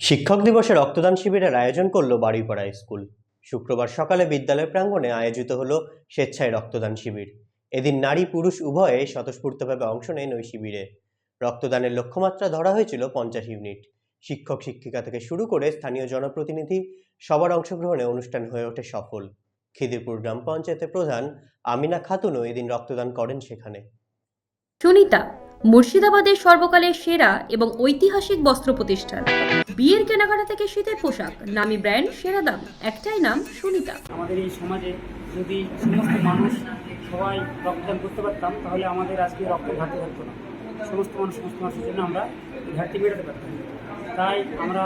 শিক্ষক দিবসে রক্তদান শিবিরের আয়োজন করল বাড়িপাড়া স্কুল। শুক্রবার সকালে বিদ্যালয় প্রাঙ্গণে আয়োজিত হলো স্বেচ্ছায় রক্তদান শিবির। এদিন নারী পুরুষ উভয়ে স্বতঃস্ফূর্তভাবে অংশ নেন ওই শিবিরে। রক্তদানের লক্ষ্যমাত্রা ধরা হয়েছিল পঞ্চাশ ইউনিট। শিক্ষক শিক্ষিকা থেকে শুরু করে স্থানীয় জনপ্রতিনিধি সবার অংশগ্রহণে অনুষ্ঠান হয়ে ওঠে সফল। খিদিরপুর গ্রাম পঞ্চায়েতের প্রধান আমিনা খাতুনও এদিন রক্তদান করেন সেখানে। সুনিতা মুর্শিদাবাদের সর্বকালের সেরা এবং ঐতিহাসিক বস্ত্র প্রতিষ্ঠান। বিয়ের কেনাকাটা থেকে শীতের পোশাক, নামি ব্র্যান্ড, সেরা দাম, একটাই নাম সুনিতা। আমাদের এই সমাজে যদি সমস্ত মানুষ সবাই রক্তদান করতে পারতাম, তাহলে আমাদের আজকে রক্ত ঘাটতি থাকতো না। সমস্ত মানুষ সমস্ত মানুষের জন্য আমরা ঘাটতি মেটাতে পারতাম। তাই আমরা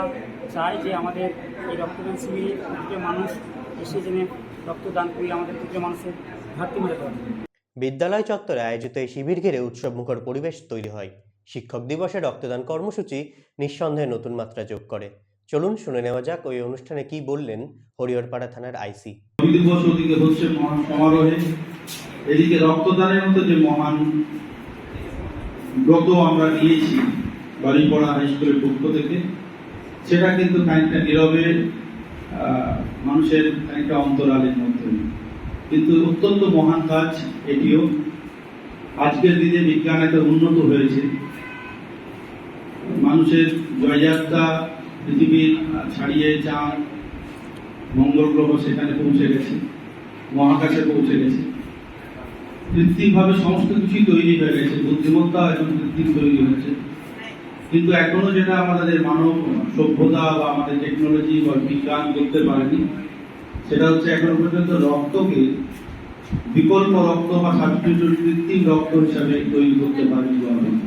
চাই যে আমাদের এই রক্তদান শিবিরে মানুষ এসে জেনে রক্তদান করে আমাদের প্রতিটা মানুষের ঘাটতি মেটাতে পারবে বিদ্যালয় চত্বরে আয়োজিত এই শিবির ঘিরে উৎসবমুখর পরিবেশ তৈরি হয়। শিক্ষক দিবসে রক্তদান কর্মসূচি নিঃসন্দেহে নতুন মাত্রা যোগ করে। চলুন শুনে নেওয়া যাক ওই অনুষ্ঠানে কি বললেন হরিহরপাড়া থানার আইসি। দিবস ওদিকে হচ্ছে সমারোহে। এদিকে রক্তদানের মতো যে মহান ব্রত আমরা নিয়েছি বাড়িপড়া হাই পক্ষ থেকে, সেটা কিন্তু খানিকটা নীরবে মানুষের খানিকটা অন্তরালের মধ্যে। কিন্তু অত্যন্ত মহান কাজ এটিও। আজকের দিনে বিজ্ঞান এত উন্নত হয়েছে। মানুষের জয়যাত্রা, পৃথিবীর ছাড়িয়ে চাঁদ মঙ্গল গ্রহ সেখানে পৌঁছে গেছে, মহাকাশে পৌঁছে গেছে। কৃত্রিমভাবে সমস্ত কিছুই তৈরি হয়ে গেছে, বুদ্ধিমত্তা এখন কৃত্রিম তৈরি হয়েছে কিন্তু এখনও যেটা আমাদের মানব সভ্যতা বা আমাদের টেকনোলজি বা বিজ্ঞান করতে পারেনি সেটা হচ্ছে এখনও পর্যন্ত রক্তকে বিকল্প রক্ত বা সাবস্টিটিউট কৃত্রিম রক্ত হিসাবে তৈরি করতে পারেনি গভর্নমেন্ট